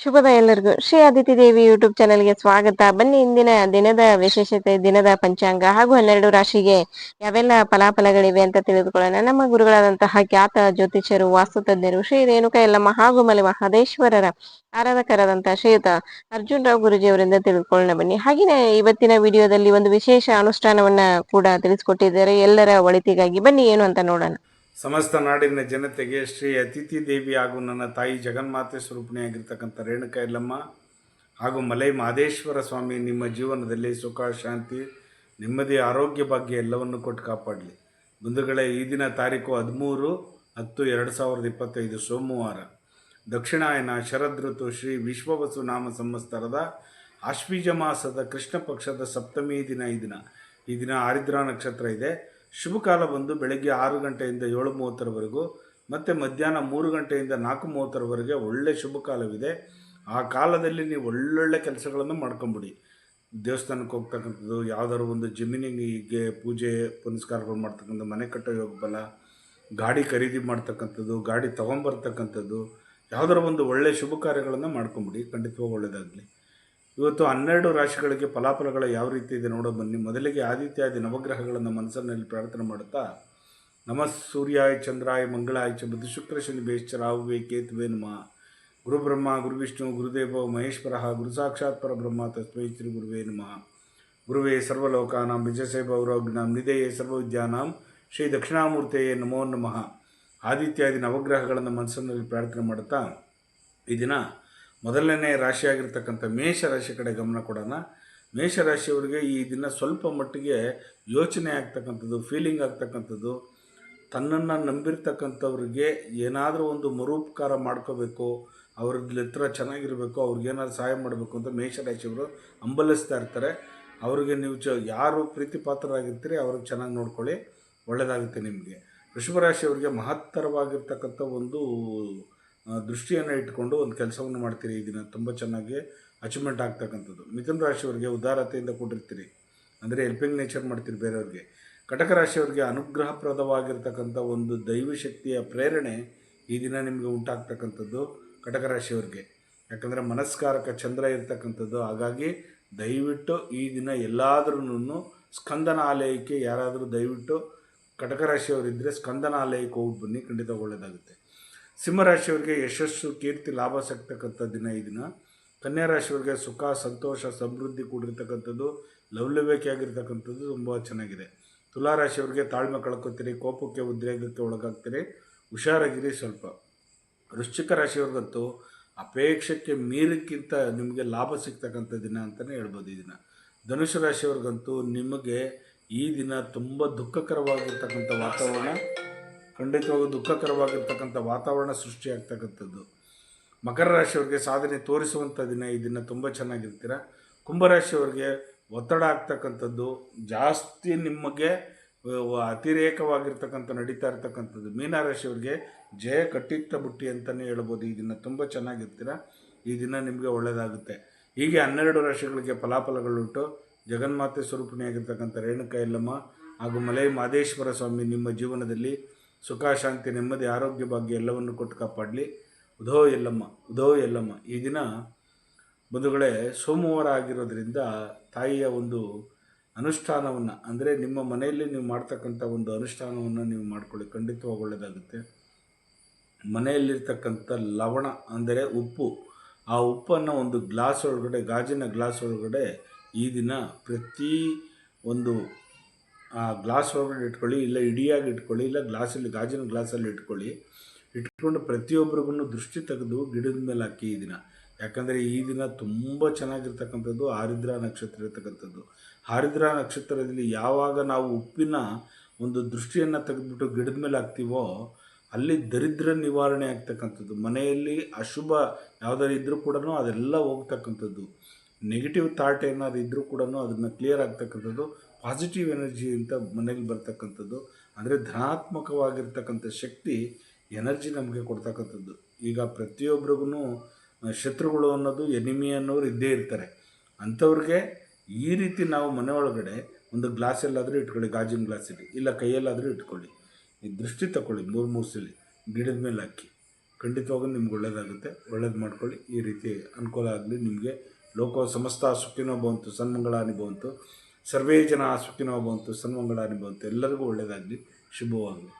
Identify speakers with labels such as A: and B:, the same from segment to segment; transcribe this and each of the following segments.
A: ಶುಭದ ಎಲ್ಲರಿಗೂ ಶ್ರೀ ಅದಿತಿ ದೇವಿ ಯೂಟ್ಯೂಬ್ ಚಾನೆಲ್ಗೆ ಸ್ವಾಗತ. ಬನ್ನಿ ಇಂದಿನ ದಿನದ ವಿಶೇಷತೆ, ದಿನದ ಪಂಚಾಂಗ ಹಾಗೂ ಹನ್ನೆರಡು ರಾಶಿಗೆ ಯಾವೆಲ್ಲ ಫಲಾಫಲಗಳಿವೆ ಅಂತ ತಿಳಿದುಕೊಳ್ಳೋಣ. ನಮ್ಮ ಗುರುಗಳಾದಂತಹ ಖ್ಯಾತ ಜ್ಯೋತಿಷ್ಯರು ವಾಸ್ತುತಜ್ಞರು ಶ್ರೀ ರೇಣುಕ ಎಲ್ಲ ಹಾಗೂ ಮಲೆ ಮಹದೇಶ್ವರರ ಆರಾಧಕರಾದಂತಹ ಶ್ರೀಯುತ ಅರ್ಜುನ್ ರಾವ್ ಗುರುಜಿ ಅವರಿಂದ ತಿಳಿದುಕೊಳ್ಳೋಣ ಬನ್ನಿ. ಹಾಗೆಯೇ ಇವತ್ತಿನ ವಿಡಿಯೋದಲ್ಲಿ ಒಂದು ವಿಶೇಷ ಅನುಷ್ಠಾನವನ್ನ ಕೂಡ ತಿಳಿಸ್ಕೊಟ್ಟಿದ್ದಾರೆ. ಎಲ್ಲರ ಒಳಿತಿಗಾಗಿ ಬನ್ನಿ ಏನು ಅಂತ ನೋಡೋಣ.
B: ಸಮಸ್ತ ನಾಡಿನ ಜನತೆಗೆ ಶ್ರೀ ಅತಿಥಿ ದೇವಿ ಹಾಗೂ ನನ್ನ ತಾಯಿ ಜಗನ್ಮಾತೆ ಸ್ವರೂಪಿಣಿಯಾಗಿರ್ತಕ್ಕಂಥ ರೇಣುಕ ಎಲ್ಲಮ್ಮ ಹಾಗೂ ಮಲೈ ಮಹದೇಶ್ವರ ಸ್ವಾಮಿ ನಿಮ್ಮ ಜೀವನದಲ್ಲಿ ಸುಖ, ಶಾಂತಿ, ನೆಮ್ಮದಿ, ಆರೋಗ್ಯ ಭಾಗ್ಯ ಎಲ್ಲವನ್ನು ಕೊಟ್ಟು ಕಾಪಾಡಲಿ. ಬಂಧುಗಳೇ, ಈ ದಿನ ತಾರೀಕು ಹದಿಮೂರು ಹತ್ತು ಎರಡು ಸಾವಿರದ ಇಪ್ಪತ್ತೈದು ಸೋಮವಾರ. ದಕ್ಷಿಣಾಯನ ಶರದ್ ಋತು ಶ್ರೀ ವಿಶ್ವವಸು ನಾಮ ಸಂವತ್ಸರದ ಆಶ್ವೀಜ ಮಾಸದ ಕೃಷ್ಣ ಪಕ್ಷದ ಸಪ್ತಮಿ ದಿನ ಈ ದಿನ. ಈ ದಿನ ಆರಿದ್ರಾ ನಕ್ಷತ್ರ ಇದೆ. ಶುಭ ಕಾಲ ಬಂದು ಬೆಳಗ್ಗೆ ಆರು ಗಂಟೆಯಿಂದ ಏಳು ಮೂವತ್ತರವರೆಗೂ ಮತ್ತು ಮಧ್ಯಾಹ್ನ ಮೂರು ಗಂಟೆಯಿಂದ ನಾಲ್ಕು ಮೂವತ್ತರವರೆಗೆ ಒಳ್ಳೆ ಶುಭ ಕಾಲವಿದೆ ಆ ಕಾಲದಲ್ಲಿ ನೀವು ಒಳ್ಳೊಳ್ಳೆ ಕೆಲಸಗಳನ್ನು ಮಾಡ್ಕೊಂಬಿಡಿ. ದೇವಸ್ಥಾನಕ್ಕೆ ಹೋಗ್ತಕ್ಕಂಥದ್ದು, ಯಾವ್ದಾದ್ರು ಒಂದು ಜಮೀನಿಗೆ ಪೂಜೆ, ಪುನಸ್ಕಾರಗಳು ಮಾಡ್ತಕ್ಕಂಥ ಮನೆ ಕಟ್ಟೋ ಯೋಗ ಬಲ, ಗಾಡಿ ಖರೀದಿ ಮಾಡ್ತಕ್ಕಂಥದ್ದು, ಗಾಡಿ ತೊಗೊಂಬರ್ತಕ್ಕಂಥದ್ದು, ಯಾವ್ದಾದ್ರು ಒಂದು ಒಳ್ಳೆಯ ಶುಭ ಕಾರ್ಯಗಳನ್ನು ಮಾಡ್ಕೊಂಬಿಡಿ. ಖಂಡಿತವಾಗಿ ಒಳ್ಳೆಯದಾಗಲಿ ಇವತ್ತು ಹನ್ನೆರಡು ರಾಶಿಗಳಿಗೆ ಫಲಾಫಲಗಳು ಯಾವ ರೀತಿ ಇದೆ ನೋಡೋ ಬನ್ನಿ. ಮೊದಲಿಗೆ ಆದಿತ್ಯಾದಿ ನವಗ್ರಹಗಳನ್ನು ಮನಸ್ಸಿನಲ್ಲಿ ಪ್ರಾರ್ಥನೆ ಮಾಡುತ್ತಾ, ನಮ ಸೂರ್ಯಾಯ, ಚಂದ್ರಾಯ, ಮಂಗಳಾಯ, ಚ ಬುಧ, ಶುಕ್ರ, ಶನಿ, ಬೇಶ್ಚ ರಾಹುವೇ ಕೇತುವೆ ನಮ. ಗುರು ಗುರುವಿಷ್ಣು ಗುರು ವಿಷ್ಣು ಗುರುದೇವ ಮಹೇಶ್ವರ ಗುರು ಸಾಕ್ಷಾತ್ ಪರಬ್ರಹ್ಮ, ತಸ್ಮೈ ಶ್ರೀ ಗುರುವೇ ನಮಃ. ಗುರುವೇ ಸರ್ವಲೋಕಾನಾಂ ವಿಜಯಸೈಭವರೋಗ್ನಾಂ ನಿಧಯೇ ಸರ್ವವಿದ್ಯಾನಾಂ ಶ್ರೀ ದಕ್ಷಿಣಾಮೂರ್ತಿಯೇ ನಮೋ ನಮಃ. ಆದಿತ್ಯಾದಿ ನವಗ್ರಹಗಳನ್ನು ಮನಸ್ಸಿನಲ್ಲಿ ಪ್ರಾರ್ಥನೆ ಮಾಡುತ್ತಾ, ಈ ದಿನ ಮೊದಲನೇ ರಾಶಿಯಾಗಿರ್ತಕ್ಕಂಥ ಮೇಷ ರಾಶಿ ಕಡೆ ಗಮನ ಕೊಡೋಣ. ಮೇಷರಾಶಿಯವರಿಗೆ ಈ ದಿನ ಸ್ವಲ್ಪ ಮಟ್ಟಿಗೆ ಯೋಚನೆ ಆಗ್ತಕ್ಕಂಥದ್ದು ಫೀಲಿಂಗ್ ಆಗ್ತಕ್ಕಂಥದ್ದು. ತನ್ನನ್ನು ನಂಬಿರ್ತಕ್ಕಂಥವ್ರಿಗೆ ಏನಾದರೂ ಒಂದು ಮರುಪಕಾರ ಮಾಡ್ಕೋಬೇಕು ಅವ್ರಿಗೆ ಹತ್ರ ಚೆನ್ನಾಗಿರಬೇಕು ಅವ್ರಿಗೇನಾದ್ರು ಸಹಾಯ ಮಾಡಬೇಕು ಅಂತ ಮೇಷರಾಶಿಯವರು ಹಂಬಲಿಸ್ತಾ ಇರ್ತಾರೆ. ಅವರಿಗೆ ನೀವು ಚ, ಯಾರು ಪ್ರೀತಿ ಪಾತ್ರರಾಗಿರ್ತೀರಿ ಅವ್ರಿಗೆ ಚೆನ್ನಾಗಿ ನೋಡ್ಕೊಳ್ಳಿ ಒಳ್ಳೆಯದಾಗುತ್ತೆ ನಿಮಗೆ. ವೃಷಭರಾಶಿಯವರಿಗೆ ಮಹತ್ತರವಾಗಿರ್ತಕ್ಕಂಥ ಒಂದು ದೃಷ್ಟಿಯನ್ನು ಇಟ್ಕೊಂಡು ಒಂದು ಕೆಲಸವನ್ನು ಮಾಡ್ತೀರಿ ಈ ದಿನ. ತುಂಬ ಚೆನ್ನಾಗಿ ಅಚೀವ್ಮೆಂಟ್ ಆಗ್ತಕ್ಕಂಥದ್ದು. ಮಿಥುನ ರಾಶಿಯವರಿಗೆ ಉದಾರತೆಯಿಂದ ಕೊಟ್ಟಿರ್ತೀರಿ ಅಂದರೆ ಹೆಲ್ಪಿಂಗ್ ನೇಚರ್ ಮಾಡ್ತೀರಿ ಬೇರೆಯವ್ರಿಗೆ. ಕಟಕ ರಾಶಿಯವರಿಗೆ ಅನುಗ್ರಹಪ್ರದವಾಗಿರ್ತಕ್ಕಂಥ ಒಂದು ದೈವಶಕ್ತಿಯ ಪ್ರೇರಣೆ ಈ ದಿನ ನಿಮಗೆ ಉಂಟಾಗ್ತಕ್ಕಂಥದ್ದು ಕಟಕ ರಾಶಿಯವರಿಗೆ. ಯಾಕಂದರೆ ಮನಸ್ಕಾರಕ ಚಂದ್ರ ಇರ್ತಕ್ಕಂಥದ್ದು. ಹಾಗಾಗಿ ದಯವಿಟ್ಟು ಈ ದಿನ ಎಲ್ಲಾದ್ರೂ ಸ್ಕಂದನ ಆಲಯಕ್ಕೆ ಯಾರಾದರೂ ದಯವಿಟ್ಟು ಕಟಕ ರಾಶಿಯವರಿದ್ದರೆ ಸ್ಕಂದನ ಆಲಯಕ್ಕೆ ಹೋಗಿ ಬನ್ನಿ. ಖಂಡಿತ ಒಳ್ಳೆಯದಾಗುತ್ತೆ ಸಿಂಹರಾಶಿಯವರಿಗೆ ಯಶಸ್ಸು, ಕೀರ್ತಿ, ಲಾಭ ಸಿಗ್ತಕ್ಕಂಥ ದಿನ ಈ ದಿನ. ಕನ್ಯಾ ರಾಶಿಯವರಿಗೆ ಸುಖ, ಸಂತೋಷ, ಸಮೃದ್ಧಿ ಕೂಡಿರ್ತಕ್ಕಂಥದ್ದು ಲವ್ಲವ್ಯಕೆಯಾಗಿರ್ತಕ್ಕಂಥದ್ದು ತುಂಬ ಚೆನ್ನಾಗಿದೆ. ತುಲಾ ರಾಶಿಯವರಿಗೆ ತಾಳ್ಮೆ ಕಳ್ಕೊತೀರಿ, ಕೋಪಕ್ಕೆ ಉದ್ರೇಕಕ್ಕೆ ಒಳಗಾಗ್ತೀರಿ, ಹುಷಾರಾಗಿರಿ ಸ್ವಲ್ಪ. ವೃಶ್ಚಿಕ ರಾಶಿಯವ್ರಿಗಂತೂ ಅಪೇಕ್ಷಕ್ಕೆ ಮೀರಕ್ಕಿಂತ ನಿಮಗೆ ಲಾಭ ಸಿಗ್ತಕ್ಕಂಥ ದಿನ ಅಂತಲೇ ಹೇಳ್ಬೋದು ಈ ದಿನ. ಧನುಷ ರಾಶಿಯವ್ರಿಗಂತೂ ನಿಮಗೆ ಈ ದಿನ ತುಂಬ ದುಃಖಕರವಾಗಿರ್ತಕ್ಕಂಥ ವಾತಾವರಣ. ಖಂಡಿತವಾಗೂ ದುಃಖಕರವಾಗಿರ್ತಕ್ಕಂಥ ವಾತಾವರಣ ಸೃಷ್ಟಿಯಾಗ್ತಕ್ಕಂಥದ್ದು. ಮಕರ ರಾಶಿಯವರಿಗೆ ಸಾಧನೆ ತೋರಿಸುವಂಥ ದಿನ ಈ ದಿನ ತುಂಬ ಚೆನ್ನಾಗಿರ್ತೀರ. ಕುಂಭರಾಶಿಯವರಿಗೆ ಒತ್ತಡ ಆಗ್ತಕ್ಕಂಥದ್ದು, ಜಾಸ್ತಿ ನಿಮಗೆ ಅತಿರೇಕವಾಗಿರ್ತಕ್ಕಂಥ ನಡೀತಾ ಇರ್ತಕ್ಕಂಥದ್ದು. ಮೀನರಾಶಿಯವರಿಗೆ ಜಯ ಕಟ್ಟಿತ್ತ ಬುಟ್ಟಿ ಅಂತಲೇ ಹೇಳ್ಬೋದು. ಈ ದಿನ ತುಂಬ ಚೆನ್ನಾಗಿರ್ತೀರ. ಈ ದಿನ ನಿಮಗೆ ಒಳ್ಳೆಯದಾಗುತ್ತೆ ಹೀಗೆ ಹನ್ನೆರಡು ರಾಶಿಗಳಿಗೆ ಫಲಾಫಲಗಳುಂಟು. ಜಗನ್ಮಾತೆ ಸ್ವರೂಪಿಣಿಯಾಗಿರ್ತಕ್ಕಂಥ ರೇಣುಕ ಯಲ್ಲಮ್ಮ ಹಾಗೂ ಮಲೈ ಮಾದೇಶ್ವರ ಸ್ವಾಮಿ ನಿಮ್ಮ ಜೀವನದಲ್ಲಿ ಸುಖ ಶಾಂತಿ ನೆಮ್ಮದಿ, ಆರೋಗ್ಯ ಭಾಗ್ಯ ಎಲ್ಲವನ್ನು ಕೊಟ್ಟು ಕಾಪಾಡಲಿ. ಉದೋ ಎಲ್ಲಮ್ಮ ಉದೋ ಎಲ್ಲಮ್ಮ. ಈ ದಿನ ಬಂಧುಗಳೇ ಸೋಮವಾರ ಆಗಿರೋದ್ರಿಂದ ತಾಯಿಯ ಒಂದು ಅನುಷ್ಠಾನವನ್ನು, ಅಂದರೆ ನಿಮ್ಮ ಮನೆಯಲ್ಲಿ ನೀವು ಮಾಡ್ತಕ್ಕಂಥ ಒಂದು ಅನುಷ್ಠಾನವನ್ನು ನೀವು ಮಾಡ್ಕೊಳ್ಳಿ. ಖಂಡಿತವಾಗಿ ಒಳ್ಳೆಯದಾಗುತ್ತೆ ಮನೆಯಲ್ಲಿರ್ತಕ್ಕಂಥ ಲವಣ, ಅಂದರೆ ಉಪ್ಪು, ಆ ಉಪ್ಪನ್ನು ಒಂದು ಗ್ಲಾಸ್ ಒಳಗಡೆ, ಗಾಜಿನ ಗ್ಲಾಸ್ ಒಳಗಡೆ ಈ ದಿನ ಪ್ರತಿ ಒಂದು ಗ್ಲಾಸ್ ಒಳಗಡೆ ಇಟ್ಕೊಳ್ಳಿ, ಇಲ್ಲ ಇಡಿಯಾಗಿ ಇಟ್ಕೊಳ್ಳಿ, ಇಲ್ಲ ಗ್ಲಾಸಲ್ಲಿ, ಗಾಜಿನ ಗ್ಲಾಸಲ್ಲಿ ಇಟ್ಕೊಳ್ಳಿ. ಇಟ್ಕೊಂಡು ಪ್ರತಿಯೊಬ್ಬರಿಗೂ ದೃಷ್ಟಿ ತೆಗೆದು ಗಿಡದ ಮೇಲೆ ಹಾಕಿ ಈ ದಿನ. ಯಾಕಂದರೆ ಈ ದಿನ ತುಂಬ ಚೆನ್ನಾಗಿರ್ತಕ್ಕಂಥದ್ದು ಹಾರಿದ್ರ ನಕ್ಷತ್ರ ಇರ್ತಕ್ಕಂಥದ್ದು. ಹಾರಿದ್ರ ನಕ್ಷತ್ರದಲ್ಲಿ ಯಾವಾಗ ನಾವು ಉಪ್ಪಿನ ಒಂದು ದೃಷ್ಟಿಯನ್ನು ತೆಗೆದುಬಿಟ್ಟು ಗಿಡದ ಮೇಲೆ ಹಾಕ್ತೀವೋ, ಅಲ್ಲಿ ದರಿದ್ರ ನಿವಾರಣೆ ಆಗ್ತಕ್ಕಂಥದ್ದು. ಮನೆಯಲ್ಲಿ ಅಶುಭ ಯಾವುದಾದ್ರು ಇದ್ದರೂ ಕೂಡ ಅದೆಲ್ಲ ಹೋಗ್ತಕ್ಕಂಥದ್ದು. ನೆಗೆಟಿವ್ ಥಾಟ್ ಏನಾದ್ರು ಇದ್ದರೂ ಕೂಡ ಅದನ್ನು ಕ್ಲಿಯರ್ ಆಗ್ತಕ್ಕಂಥದ್ದು ಪಾಸಿಟಿವ್ ಎನರ್ಜಿ ಅಂತ ಮನೇಲಿ ಬರ್ತಕ್ಕಂಥದ್ದು, ಅಂದರೆ ಧನಾತ್ಮಕವಾಗಿರ್ತಕ್ಕಂಥ ಶಕ್ತಿ ಎನರ್ಜಿ ನಮಗೆ ಕೊಡ್ತಕ್ಕಂಥದ್ದು. ಈಗ ಪ್ರತಿಯೊಬ್ಬರಿಗೂ ಶತ್ರುಗಳು ಅನ್ನೋದು ಎನಿಮಿ ಅನ್ನೋರು ಇದ್ದೇ ಇರ್ತಾರೆ. ಅಂಥವ್ರಿಗೆ ಈ ರೀತಿ ನಾವು ಮನೆ ಒಳಗಡೆ ಒಂದು ಗ್ಲಾಸಲ್ಲಾದರೂ ಇಟ್ಕೊಳ್ಳಿ, ಗಾಜಿನ ಗ್ಲಾಸಲ್ಲಿ ಇಲ್ಲ ಕೈಯಲ್ಲಾದರೂ ಇಟ್ಕೊಳ್ಳಿ. ಈ ದೃಷ್ಟಿ ತಗೊಳ್ಳಿ, ಮೂರು ಮೂರು ಸಲ ಗಿಡದ ಮೇಲೆ ಹಾಕಿ. ಖಂಡಿತವಾಗೂ ನಿಮ್ಗೆ ಒಳ್ಳೆಯದಾಗುತ್ತೆ ಒಳ್ಳೇದು ಮಾಡ್ಕೊಳ್ಳಿ. ಈ ರೀತಿ ಅನುಕೂಲ ಆಗಲಿ, ನಿಮಗೆ ಲೋಕೋ ಸಮಸ್ತ ಸುಖಿನೋ ಬಂತು ಸನ್ಮಂಗಳಾನಿ ಭವಂತು, ಸರ್ವೇ ಜನ ಸುಖಿನೋ ಬಂತು ಸನ್ಮಂಗಳಾನಿ ಭವಂತು, ಎಲ್ಲರಿಗೂ ಒಳ್ಳೆಯದಾಗಲಿ ಶುಭವಾಗಲಿ.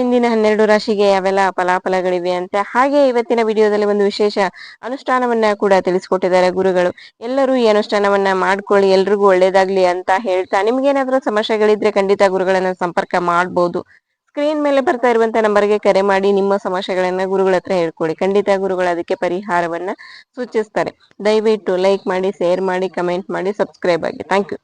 A: ಇಂದಿನ ಹನ್ನೆರಡು ರಾಶಿಗೆ ಯಾವೆಲ್ಲ ಫಲಾಫಲಗಳಿವೆ ಅಂತ. ಹಾಗೆ ಇವತ್ತಿನ ವಿಡಿಯೋದಲ್ಲಿ ಒಂದು ವಿಶೇಷ ಅನುಷ್ಠಾನವನ್ನ ಕೂಡ ತಿಳಿಸ್ಕೊಟ್ಟಿದ್ದಾರೆ ಗುರುಗಳು. ಎಲ್ಲರೂ ಈ ಅನುಷ್ಠಾನವನ್ನ ಮಾಡ್ಕೊಳ್ಳಿ, ಎಲ್ರಿಗೂ ಒಳ್ಳೇದಾಗ್ಲಿ ಅಂತ ಹೇಳ್ತಾ ನಿಮ್ಗೇನಾದ್ರೂ ಸಮಸ್ಯೆಗಳಿದ್ರೆ ಖಂಡಿತ ಗುರುಗಳನ್ನ ಸಂಪರ್ಕ ಮಾಡ್ಬೋದು. ಸ್ಕ್ರೀನ್ ಮೇಲೆ ಬರ್ತಾ ಇರುವಂತ ನಂಬರ್ಗೆ ಕರೆ ಮಾಡಿ ನಿಮ್ಮ ಸಮಸ್ಯೆಗಳನ್ನ ಗುರುಗಳ ಹತ್ರ ಹೇಳ್ಕೊಳ್ಳಿ ಖಂಡಿತ ಗುರುಗಳು ಅದಕ್ಕೆ ಪರಿಹಾರವನ್ನ ಸೂಚಿಸ್ತಾರೆ. ದಯವಿಟ್ಟು ಲೈಕ್ ಮಾಡಿ ಶೇರ್ ಮಾಡಿ ಕಮೆಂಟ್ ಮಾಡಿ ಸಬ್ಸ್ಕ್ರೈಬ್ ಆಗಿ. Thank you